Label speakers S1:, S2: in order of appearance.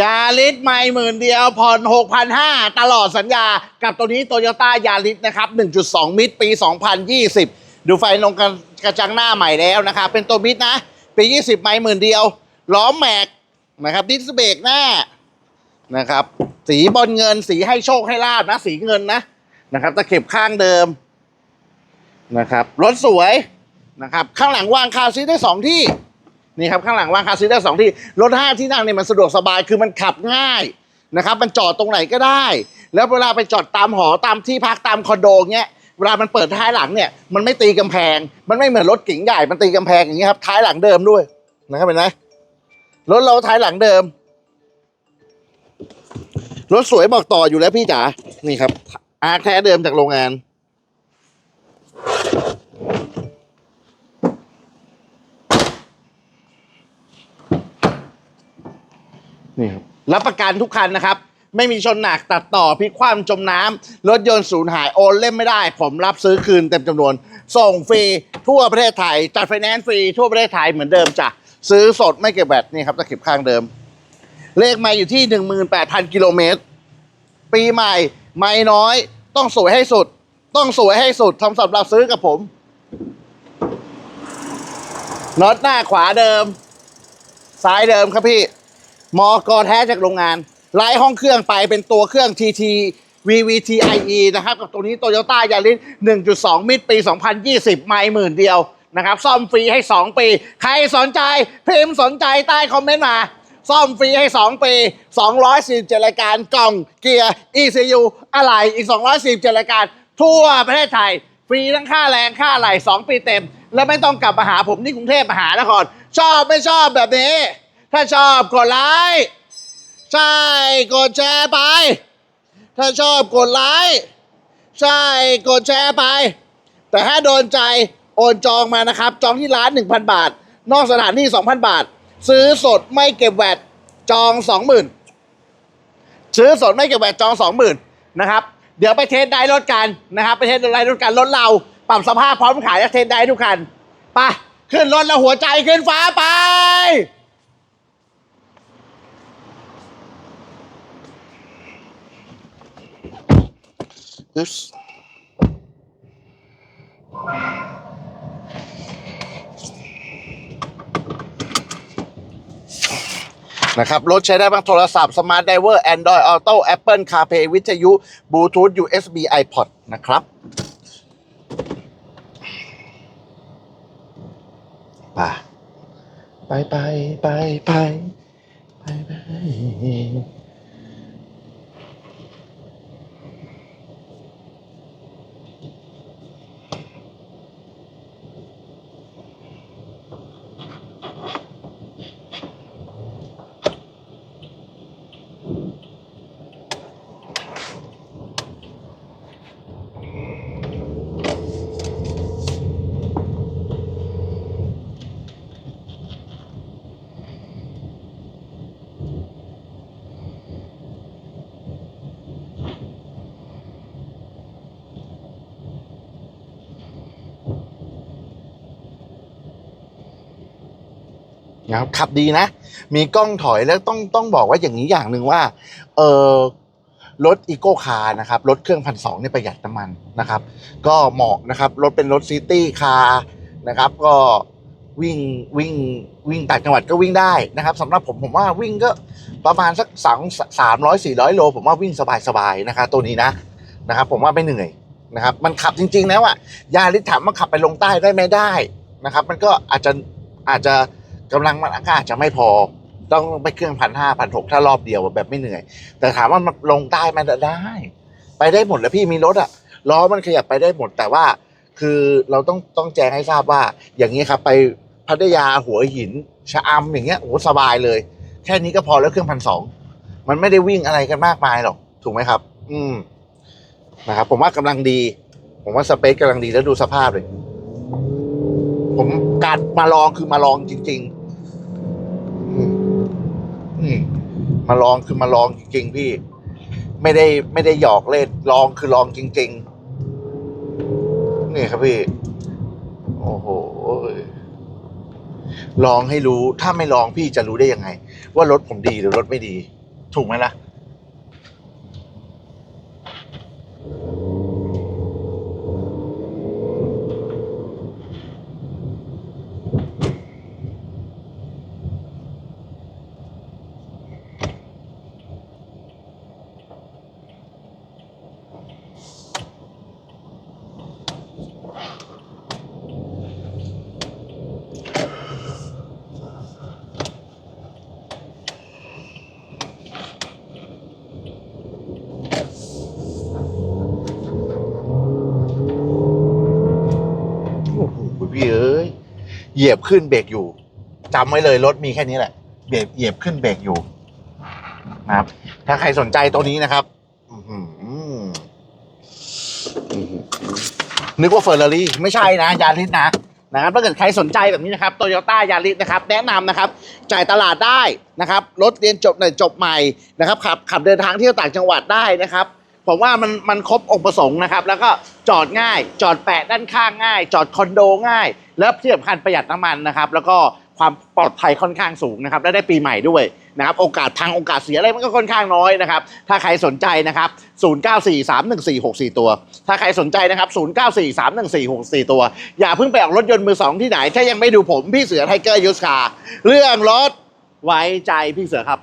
S1: ยาลิสไม่หมื่นเดียวผ่อน6,500 ตลอดสัญญา กับตัวนี้โตโยต้ายาลิสนะครับ 1.2 มิตรปี 2020 ดูไฟลงกันกระจังหน้าใหม่แล้วนะครับ เป็นตัวมิตรนะ ปี 20 ไม่หมื่นเดียว ล้อแม็กนะครับ ดิสเบรกหน้านะครับ สีบอลเงินสีให้โชคให้ลาบนะ สีเงินนะนะครับตะเข็บข้างเดิมนะครับ รถสวยนะครับ ข้างหลังวางคาซีได้สองที่ นี่ครับข้างหลังวางคาร์ซีได้สองที่รถห้าที่นั่งเนี่ยมันสะดวกสบายคือมันขับง่ายนะครับมันจอดตรงไหนก็ได้ แล้วเวลาไปจอดตามหอตามที่พักตามคอนโดเงี้ยเวลามันเปิดท้ายหลังเนี่ยมันไม่ตีกำแพง มันไม่เหมือนรถเก๋งใหญ่มันตีกำแพงอย่างเงี้ยครับท้ายหลังเดิมด้วยนะครับเห็นไหมรถเราท้ายหลังเดิมรถสวยบอกต่ออยู่แล้วพี่จ๋านี่ครับอาร์แท้เดิมจากโรงงาน นี่ครับรับประกันทุกคันนะครับ ไม่มีชนหนักตัดต่อพลิกคว่ำจมน้ำรถยนต์สูญหายโอนเล่มไม่ได้ ผมรับซื้อคืนเต็มจำนวน ส่งฟรีทั่วประเทศไทย จัดไฟแนนซ์ฟรีทั่วประเทศไทยเหมือนเดิมจ้ะซื้อสดไม่เก็บแบตนี่ครับตะเข็บข้างเดิม เลขไม่อยู่ที่ 18,000 กิโลเมตร ปีใหม่ไม่น้อย ต้องสวยให้สุด ต้องสวยให้สุดทำสำหรับซื้อกับผมน็อตหน้าขวาเดิม ซ้ายเดิมครับพี่ มอกอแท้จากโรงงานไล่ห้องเครื่องไปเป็นตัวเครื่อง TT VVTIE นะครับ กับตัวนี้ Toyota Yaris 1.2 มิตรปี 2020 ไม่หมื่นเดียวนะครับ ซ่อมฟรีให้ 2 ปี ใครสนใจพิมพ์สนใจใต้คอมเมนต์มา ซ่อมฟรีให้ 2 ปี 247 รายการกล่องเกียร์ ECU อะไรอีก 247 รายการ ทั่วประเทศไทย ฟรีทั้งค่าแรงค่าอะไหล่2ปีเต็ม แล้วไม่ต้องกลับมาหาผมที่กรุงเทพมหานครชอบไม่ชอบแบบนี้ ถ้าชอบกดไลค์ ใช่ กดแชร์ไป ถ้าชอบกดไลค์ ใช่ กดแชร์ไป แต่ถ้าโดนใจโอนจองมานะครับ จองที่ร้าน 1,000 บาท นอกสถานที่ 2,000 บาท ซื้อสดไม่เก็บแวดจอง 20,000 ซื้อสดไม่เก็บแวดจอง 20,000 นะครับ เดี๋ยวไปเทสได้รถกันนะครับ ไปเทสได้รถกันรถเรา ปรับสภาพพร้อมขายและเทสได้ทุกคันไปขึ้นรถแล้วหัวใจขึ้นฟ้าไป Oops. นะครับ รถใช้ได้บ้างโทรศัพท์ Smart Driver Android Auto Apple CarPlay วิทยุ Bluetooth USB iPod นะครับไปไปไปไปไปไปไป นะครับขับดีนะ มีกล้องถอยแล้วต้องต้องบอกว่าอย่างนี้อย่างหนึ่งว่าเออรถอีโก้คาร์นะครับรถเครื่องพันสองเนี่ยประหยัดน้ำมันนะครับ ก็เหมาะนะครับรถเป็นรถซิตี้คาร์นะครับ ก็วิ่งวิ่งวิ่งต่างจังหวัดก็วิ่งได้นะครับสำหรับผมผมว่าวิ่งก็ประมาณสักสองสามร้อยสี่ร้อยโล ผมว่าวิ่งสบายๆนะครับตัวนี้นะนะครับ ผมว่าไม่เหนื่อยนะครับ มันขับจริง ๆ แล้วอะยาลิถามว่าขับไปลงใต้ได้ไหมได้นะครับ มันก็อาจจะอาจจะ กำลังมันก็อาจจะไม่พอ ต้องไปเครื่องพันห้าพันหกถ้ารอบเดียวแบบไม่เหนื่อย แต่ถามว่ามันลงใต้มันได้ ไปได้หมดแล้วพี่มีรถอะล้อมันขยับไปได้หมดแต่ว่า คือเราต้องต้องแจ้งให้ทราบว่า อย่างนี้ครับไปพัทยาหัวหินชะอำอย่างเงี้ยโอ้โหสบายเลย แค่นี้ก็พอแล้วเครื่องพันสองมันไม่ได้วิ่งอะไรกันมากมายหรอกถูกไหมครับ อืมนะครับผมว่ากำลังดี ผมว่าสเปคกำลังดีแล้วดูสภาพเลย ผม การมาลองคือมาลองจริงๆอืมอืมมาลองคือมาลองจริง ๆ พี่ ไม่ได้ไม่ได้หยอกเล่นลองคือลองจริง ๆ นี่ครับพี่ โอ้โหลองให้รู้ถ้าไม่ลองพี่จะรู้ได้ยังไง ว่ารถผมดีหรือรถไม่ดี ถูกไหมล่ะ โอ้โหพี่เอ้ย เหยียบขึ้นเบรกอยู่จำไว้เลยรถมีแค่นี้แหละเบรกเหยียบขึ้นเบรกอยู่นะครับ ถ้าใครสนใจตัวนี้นะครับนึกว่าเฟอร์รารี่ไม่ใช่นะยาริสนะนะครับถ้าเกิดใครสนใจแบบนี้นะครับโตโยต้ายาริสนะครับ แนะนำนะครับ จ่ายตลาดได้นะครับ รถเรียนจบหน่อยจบใหม่นะครับขับขับเดินทางเที่ยวต่างจังหวัดได้นะครับ ผมว่ามันมันครบองค์ประสงค์นะครับ แล้วก็จอดง่าย จอดแปะด้านข้างง่าย จอดคอนโดง่าย แล้วที่สำคัญประหยัดน้ำมันนะครับ แล้วก็ความปลอดภัยค่อนข้างสูงนะครับ และได้ปีใหม่ด้วยนะครับ โอกาสทางโอกาสเสียอะไรมันก็ค่อนข้างน้อยนะครับ ถ้าใครสนใจนะครับ 09431464 ตัว ถ้าใครสนใจนะครับ 09431464 ตัว อย่าเพิ่งไปออกรถยนต์มือสองที่ไหน ถ้ายังไม่ดูผมพี่เสือไทเกอร์ยูสคาร์เรื่องรถไว้ใจพี่เสือครับ